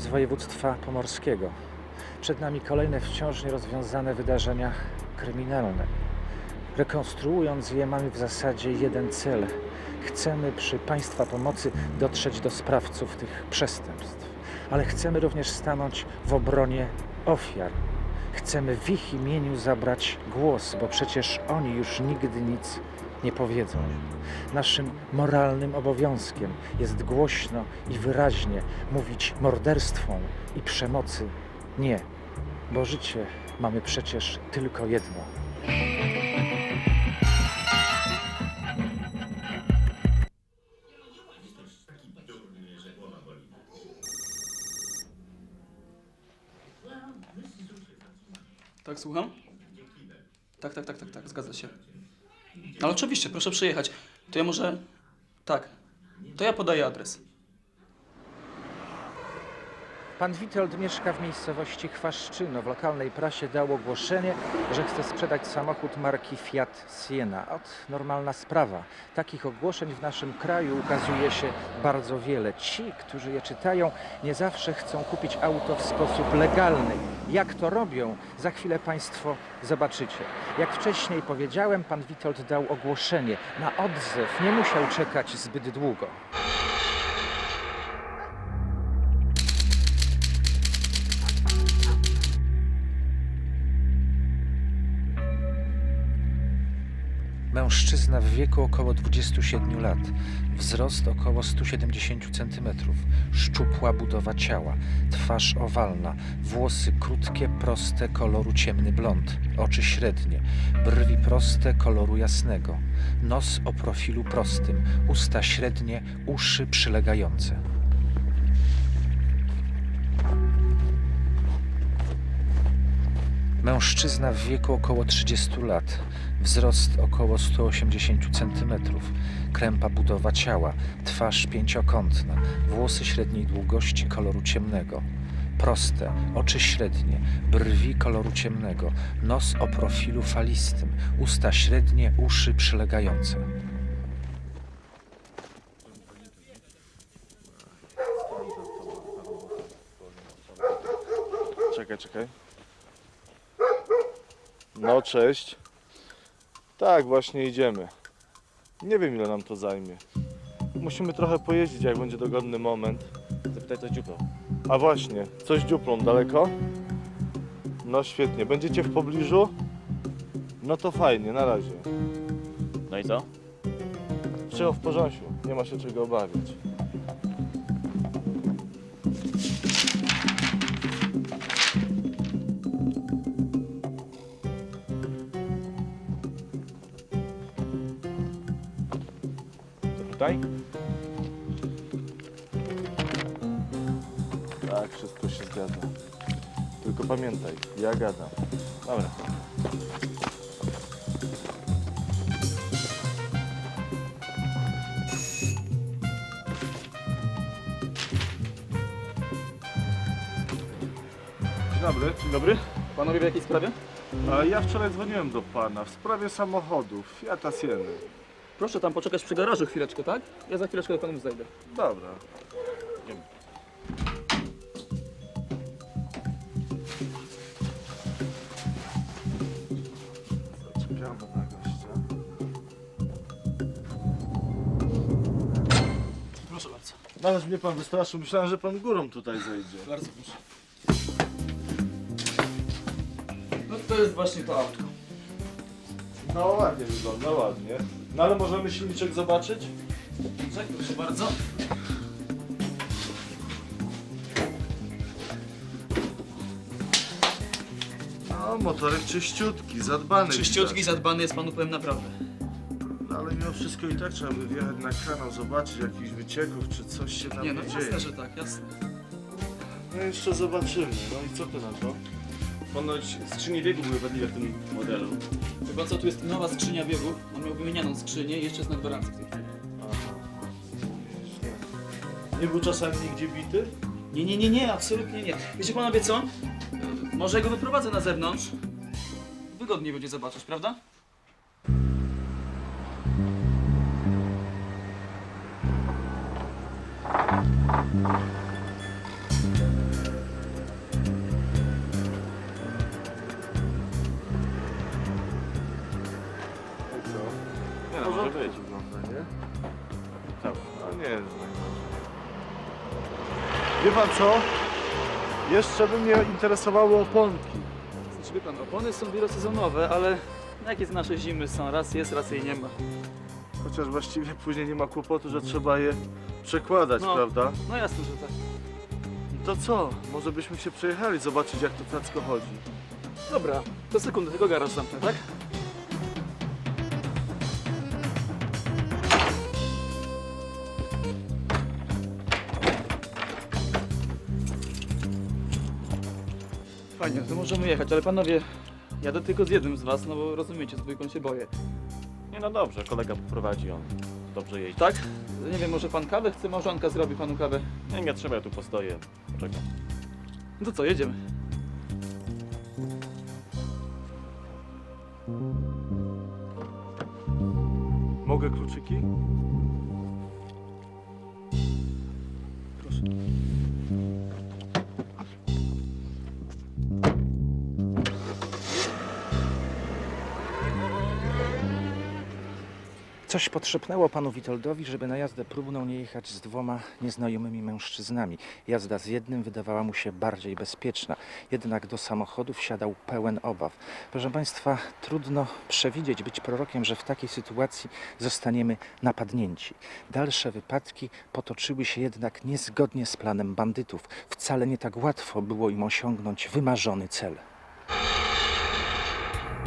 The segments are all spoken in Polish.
Z województwa pomorskiego. Przed nami kolejne wciąż nierozwiązane wydarzenia kryminalne. Rekonstruując je, mamy w zasadzie jeden cel. Chcemy przy Państwa pomocy dotrzeć do sprawców tych przestępstw, ale chcemy również stanąć w obronie ofiar. Chcemy w ich imieniu zabrać głos, bo przecież oni już nigdy nic nie powiedzą. Naszym moralnym obowiązkiem jest głośno i wyraźnie mówić morderstwom i przemocy nie, bo życie mamy przecież tylko jedno. Tak, słucham? Tak, tak, tak, tak, tak, zgadza się. Ale oczywiście, proszę przyjechać. To ja może... Tak. To ja podaję adres. Pan Witold mieszka w miejscowości Chwaszczyno. W lokalnej prasie dał ogłoszenie, że chce sprzedać samochód marki Fiat Siena. Ot, normalna sprawa. Takich ogłoszeń w naszym kraju ukazuje się bardzo wiele. Ci, którzy je czytają, nie zawsze chcą kupić auto w sposób legalny. Jak to robią, za chwilę Państwo zobaczycie. Jak wcześniej powiedziałem, pan Witold dał ogłoszenie. Na odzew nie musiał czekać zbyt długo. Mężczyzna w wieku około 27 lat, wzrost około 170 cm, szczupła budowa ciała, twarz owalna, włosy krótkie, proste, koloru ciemny blond, oczy średnie, brwi proste, koloru jasnego, nos o profilu prostym, usta średnie, uszy przylegające. Mężczyzna w wieku około 30 lat, wzrost około 180 cm, krępa budowa ciała, twarz pięciokątna, włosy średniej długości koloru ciemnego, proste, oczy średnie, brwi koloru ciemnego, nos o profilu falistym, usta średnie, uszy przylegające. Czekaj, czekaj. No, cześć. Tak, właśnie idziemy. Nie wiem, ile nam to zajmie. Musimy trochę pojeździć, jak będzie dogodny moment. Zapytaj to dziuplo. A właśnie, coś dziuplą daleko? No świetnie. Będziecie w pobliżu? No to fajnie, na razie. No i co? Wszystko w porządku, nie ma się czego obawiać. Tutaj? Tak, wszystko się zgadza. Tylko pamiętaj, ja gadam. Dobra. Dzień dobry, dzień dobry. Panowie w jakiej sprawie? A ja wczoraj dzwoniłem do pana w sprawie samochodu Fiata Sieny. Proszę tam poczekać przy garażu chwileczkę, tak? Ja za chwileczkę do panów zajdę. Dobra. Zaczepiamy na gościa. Proszę bardzo. Nawet mnie pan wystraszył. Myślałem, że pan górą tutaj zejdzie. Bardzo proszę. No to jest właśnie to autko. No ładnie wygląda, ładnie. No ale możemy silniczek zobaczyć? Tak, proszę bardzo. No, motorek czyściutki, zadbany. Czyściutki, widać. zadbany jest panu, powiem naprawdę. No, ale mimo wszystko i tak trzeba by wjechać na kanał, zobaczyć jakichś wycieków, czy coś się tam Nie no, nie dzieje. jasne, że tak, jasne. No jeszcze zobaczymy. No i co ty na to? Ponoć skrzynie biegu były wadliwe w tym modelu. Chyba co, tu jest nowa skrzynia biegów. On miał wymienianą skrzynię i jeszcze jest na gwarancji w tej chwili. Nie był czasami nigdzie bity? Nie, nie, nie, nie, absolutnie nie. Wiecie panowie co? Może go wyprowadzę na zewnątrz. Wygodniej będzie zobaczyć, prawda? Wie pan co? Jeszcze by mnie interesowały oponki. Znaczy, wie pan, opony są wielosezonowe, ale jakie te nasze zimy są? Raz jest, raz jej nie ma. Chociaż właściwie później nie ma kłopotu, że trzeba je przekładać, No. prawda? No jasne, że tak. To co? Może byśmy się przejechali, zobaczyć jak to tacko chodzi. Dobra, to sekundę, tylko garaż zamknę, tak? Fajnie, to możemy jechać, ale panowie, jadę tylko z jednym z was, no bo rozumiecie, z dwójką się boję. Nie no dobrze, kolega poprowadzi, on dobrze jeździ. Tak? Nie wiem, może pan kawę chce? Małżonka zrobi panu kawę. Nie, nie trzeba, ja tu postoję, poczekam. No to co, jedziemy. Mogę kluczyki? Coś podszepnęło panu Witoldowi, żeby na jazdę próbną nie jechać z dwoma nieznajomymi mężczyznami. Jazda z jednym wydawała mu się bardziej bezpieczna, jednak do samochodu wsiadał pełen obaw. Proszę państwa, trudno przewidzieć, być prorokiem, że w takiej sytuacji zostaniemy napadnięci. Dalsze wypadki potoczyły się jednak niezgodnie z planem bandytów. Wcale nie tak łatwo było im osiągnąć wymarzony cel.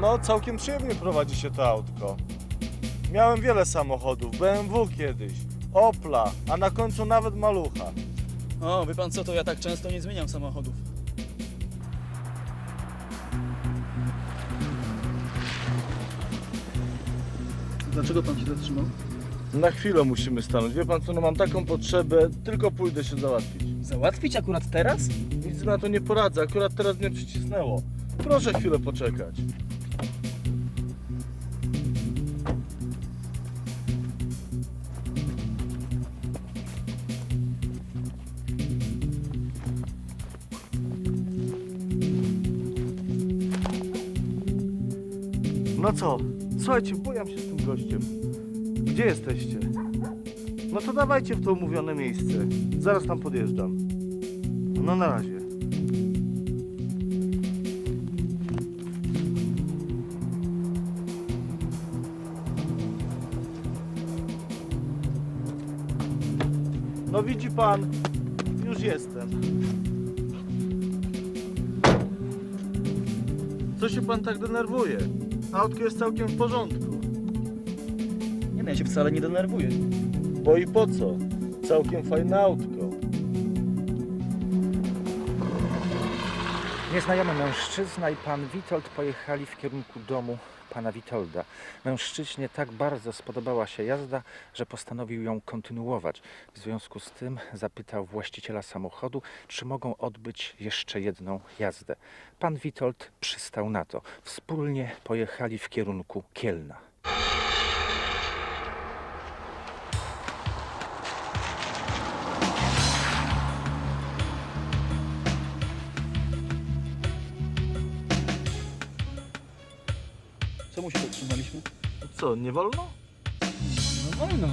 No, całkiem przyjemnie prowadzi się to autko. Miałem wiele samochodów, BMW kiedyś, Opla, a na końcu nawet malucha. O, wie pan co, to ja tak często nie zmieniam samochodów. Dlaczego pan się zatrzymał? Na chwilę musimy stanąć. Wie pan co, no mam taką potrzebę, tylko pójdę się załatwić. Załatwić akurat teraz? Nic na to nie poradzę, akurat teraz mnie przycisnęło. Proszę chwilę poczekać. No co? Słuchajcie, bujam się z tym gościem. Gdzie jesteście? No to dawajcie w to umówione miejsce. Zaraz tam podjeżdżam. No na razie. No widzi pan, już jestem. Co się pan tak denerwuje? Autko jest całkiem w porządku. Nie, no ja się wcale nie denerwuję. Bo i po co? Całkiem fajne autko. Nieznajomy mężczyzna i pan Witold pojechali w kierunku domu pana Witolda. Mężczyźnie tak bardzo spodobała się jazda, że postanowił ją kontynuować. W związku z tym zapytał właściciela samochodu, czy mogą odbyć jeszcze jedną jazdę. Pan Witold przystał na to. Wspólnie pojechali w kierunku Kielna. Co, nie wolno? No wolno.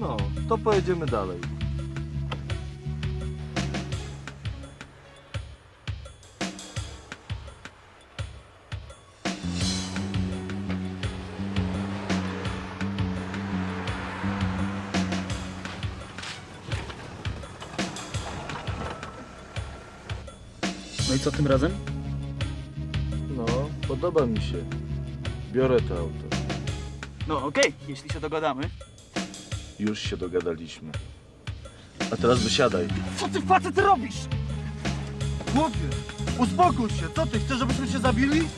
No, to pojedziemy dalej. No i co tym razem? No, podoba mi się. Biorę to auto. No okej, jeśli się dogadamy. Już się dogadaliśmy. A teraz wysiadaj. Co ty facet robisz? Chłopie, uspokój się. Co ty, chcesz, żebyśmy się zabili?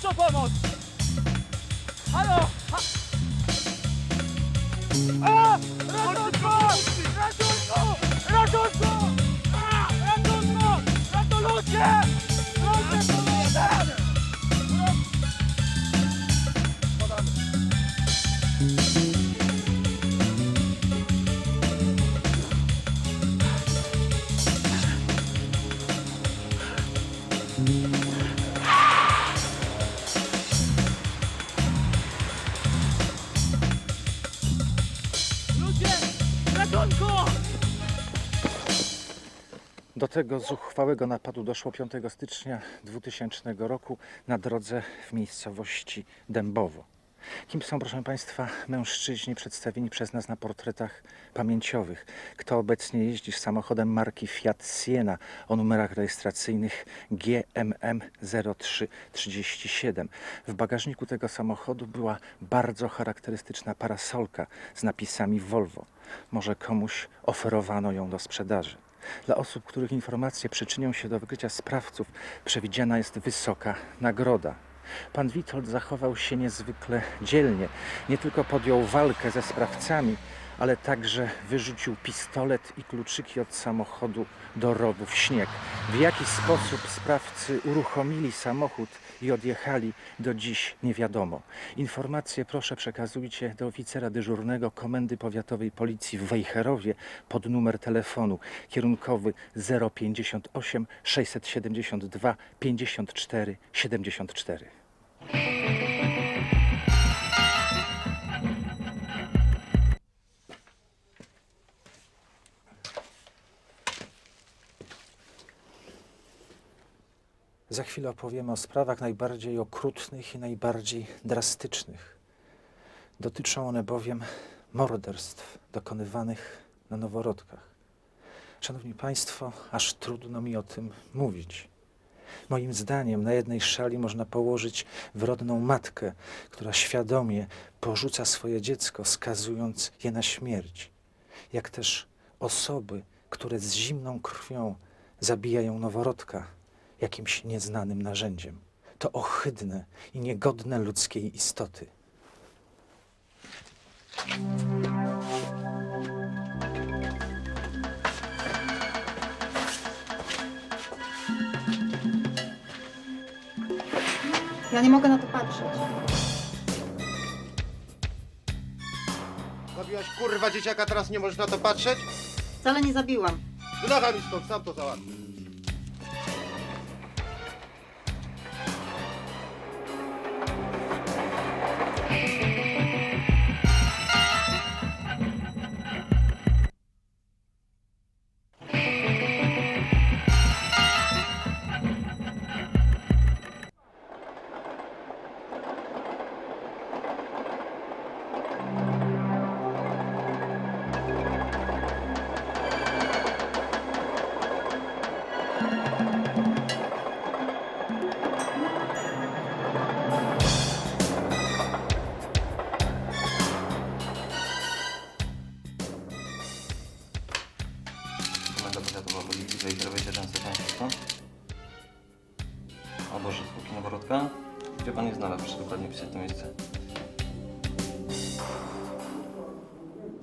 Proszę o pomoc! Halo! Ha... A! Ratunku! Ratunku! Ratunku! A! Ratunku! Ratu ludzie! Ludzie pomocy! Ludzie! Do tego zuchwałego napadu doszło 5 stycznia 2000 roku na drodze w miejscowości Dębowo. Kim są, proszę Państwa, mężczyźni przedstawieni przez nas na portretach pamięciowych? Kto obecnie jeździ samochodem marki Fiat Siena o numerach rejestracyjnych GMM 0337? W bagażniku tego samochodu była bardzo charakterystyczna parasolka z napisami Volvo. Może komuś oferowano ją do sprzedaży. Dla osób, których informacje przyczynią się do wykrycia sprawców, przewidziana jest wysoka nagroda. Pan Witold zachował się niezwykle dzielnie. Nie tylko podjął walkę ze sprawcami, ale także wyrzucił pistolet i kluczyki od samochodu do rowu w śnieg. W jaki sposób sprawcy uruchomili samochód i odjechali, do dziś nie wiadomo. Informacje proszę przekazujcie do oficera dyżurnego Komendy Powiatowej Policji w Wejherowie pod numer telefonu kierunkowy 058 672 54 74. Za chwilę opowiemy o sprawach najbardziej okrutnych i najbardziej drastycznych. Dotyczą one bowiem morderstw dokonywanych na noworodkach. Szanowni Państwo, aż trudno mi o tym mówić. Moim zdaniem na jednej szali można położyć wrodną matkę, która świadomie porzuca swoje dziecko, skazując je na śmierć, jak też osoby, które z zimną krwią zabijają noworodka jakimś nieznanym narzędziem. To ohydne i niegodne ludzkiej istoty. Ja nie mogę na to patrzeć. Zabiłaś kurwa dzieciaka, teraz nie możesz na to patrzeć? Wcale nie zabiłam. Wynocha mi stąd, sam to załatwię.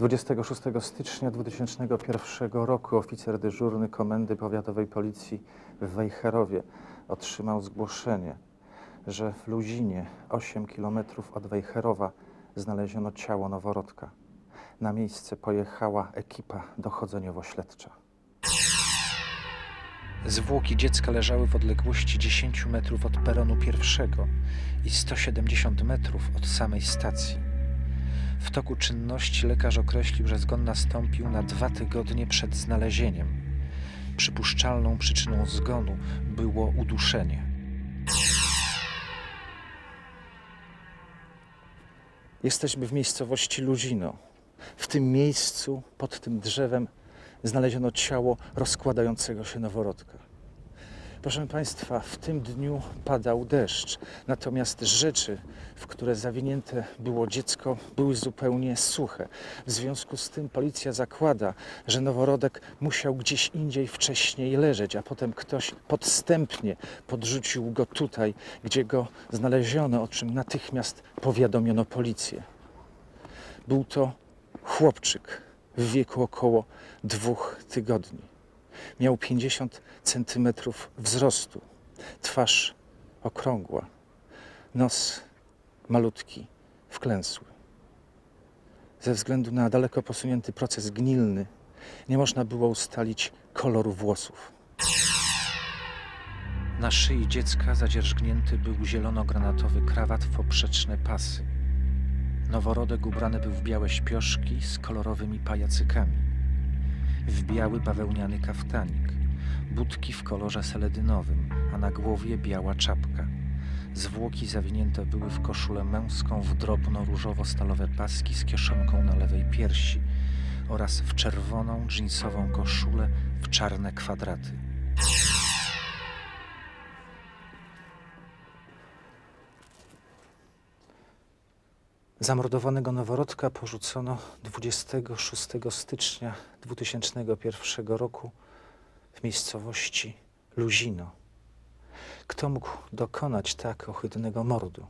26 stycznia 2001 roku oficer dyżurny Komendy Powiatowej Policji w Wejherowie otrzymał zgłoszenie, że w Luzinie, 8 km od Wejherowa, znaleziono ciało noworodka. Na miejsce pojechała ekipa dochodzeniowo-śledcza. Zwłoki dziecka leżały w odległości 10 metrów od peronu pierwszego i 170 metrów od samej stacji. W toku czynności lekarz określił, że zgon nastąpił na dwa tygodnie przed znalezieniem. Przypuszczalną przyczyną zgonu było uduszenie. Jesteśmy w miejscowości Luzino. W tym miejscu, pod tym drzewem, znaleziono ciało rozkładającego się noworodka. Proszę Państwa, w tym dniu padał deszcz, natomiast rzeczy, w które zawinięte było dziecko, były zupełnie suche. W związku z tym policja zakłada, że noworodek musiał gdzieś indziej wcześniej leżeć, a potem ktoś podstępnie podrzucił go tutaj, gdzie go znaleziono, o czym natychmiast powiadomiono policję. Był to chłopczyk w wieku około dwóch tygodni. Miał 50 centymetrów wzrostu, twarz okrągła, nos malutki, wklęsły. Ze względu na daleko posunięty proces gnilny nie można było ustalić koloru włosów. Na szyi dziecka zadzierżgnięty był zielono-granatowy krawat w poprzeczne pasy. Noworodek ubrany był w białe śpioszki z kolorowymi pajacykami, w biały bawełniany kaftanik, budki w kolorze seledynowym, a na głowie biała czapka. Zwłoki zawinięte były w koszulę męską w drobno-różowo-stalowe paski z kieszonką na lewej piersi oraz w czerwoną dżinsową koszulę w czarne kwadraty. Zamordowanego noworodka porzucono 26 stycznia 2001 roku w miejscowości Luzino. Kto mógł dokonać tak ohydnego mordu?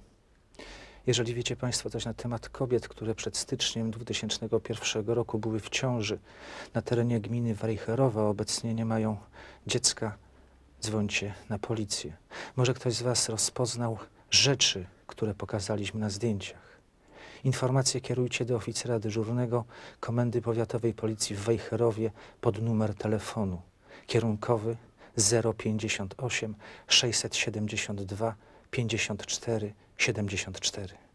Jeżeli wiecie Państwo coś na temat kobiet, które przed styczniem 2001 roku były w ciąży na terenie gminy Wejherowa, obecnie nie mają dziecka, dzwońcie na policję. Może ktoś z Was rozpoznał rzeczy, które pokazaliśmy na zdjęciach. Informacje kierujcie do oficera dyżurnego Komendy Powiatowej Policji w Wejherowie pod numer telefonu kierunkowy 058 672 54 74.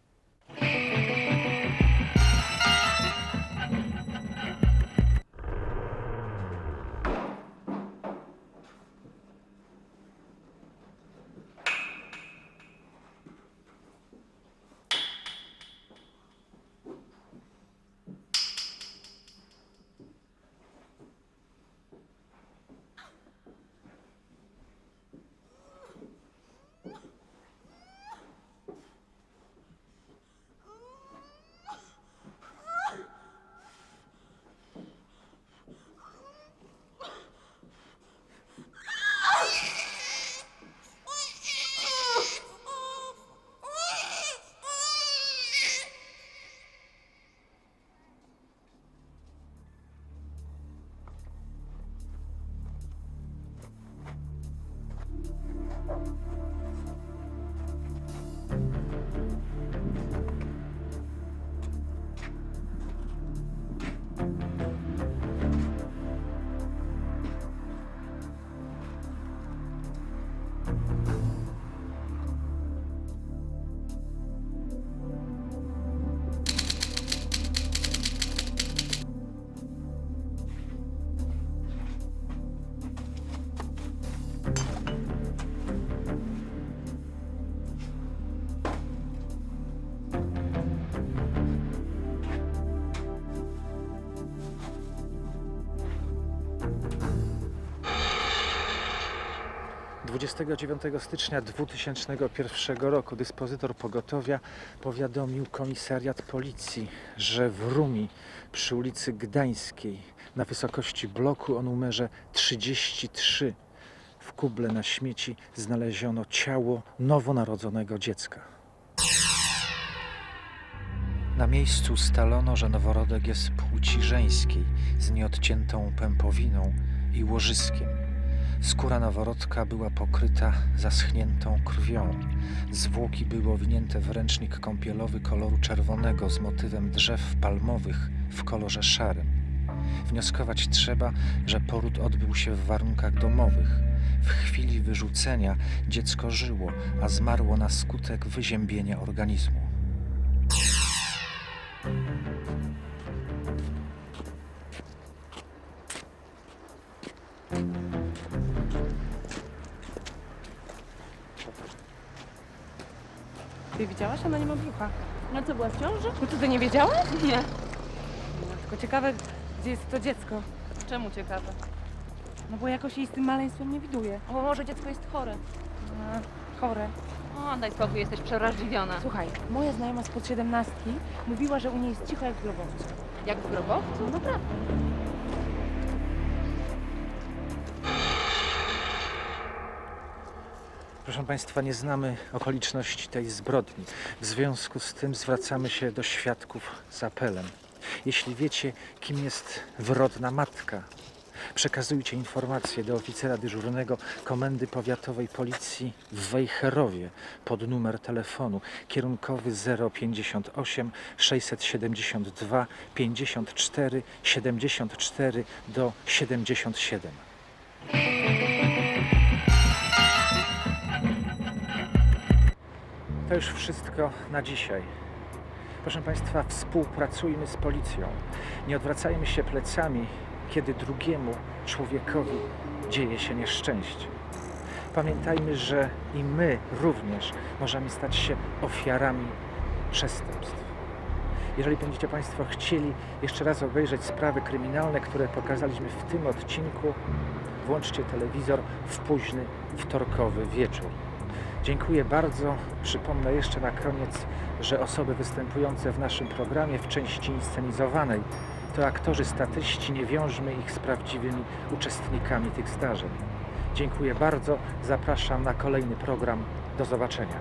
29 stycznia 2001 roku dyspozytor pogotowia powiadomił komisariat policji, że w Rumi przy ulicy Gdańskiej na wysokości bloku o numerze 33 w kuble na śmieci znaleziono ciało nowonarodzonego dziecka. Na miejscu ustalono, że noworodek jest płci żeńskiej z nieodciętą pępowiną i łożyskiem. Skóra noworodka była pokryta zaschniętą krwią. Zwłoki były owinięte w ręcznik kąpielowy koloru czerwonego z motywem drzew palmowych w kolorze szarym. Wnioskować trzeba, że poród odbył się w warunkach domowych. W chwili wyrzucenia dziecko żyło, a zmarło na skutek wyziębienia organizmu. Ty widziałaś? Ona nie ma brzucha. No co, była w ciąży? No to ty nie wiedziałaś? Nie. No, tylko ciekawe, gdzie jest to dziecko. Czemu ciekawe? No bo jakoś jej z tym maleństwem nie widuję. O, może dziecko jest chore. A, chore. O, daj spokój, jesteś przerażliwiona. Słuchaj, moja znajoma spod siedemnastki mówiła, że u niej jest cicho jak w grobowcu. Jak w grobowcu? No naprawdę. Proszę Państwa, nie znamy okoliczności tej zbrodni. W związku z tym zwracamy się do świadków z apelem. Jeśli wiecie, kim jest wyrodna matka, przekazujcie informację do oficera dyżurnego Komendy Powiatowej Policji w Wejherowie pod numer telefonu kierunkowy 058 672 54 74 do 77. To już wszystko na dzisiaj. Proszę Państwa, współpracujmy z policją. Nie odwracajmy się plecami, kiedy drugiemu człowiekowi dzieje się nieszczęście. Pamiętajmy, że i my również możemy stać się ofiarami przestępstw. Jeżeli będziecie Państwo chcieli jeszcze raz obejrzeć sprawy kryminalne, które pokazaliśmy w tym odcinku, włączcie telewizor w późny wtorkowy wieczór. Dziękuję bardzo. Przypomnę jeszcze na koniec, że osoby występujące w naszym programie w części inscenizowanej to aktorzy statyści, nie wiążmy ich z prawdziwymi uczestnikami tych zdarzeń. Dziękuję bardzo. Zapraszam na kolejny program. Do zobaczenia.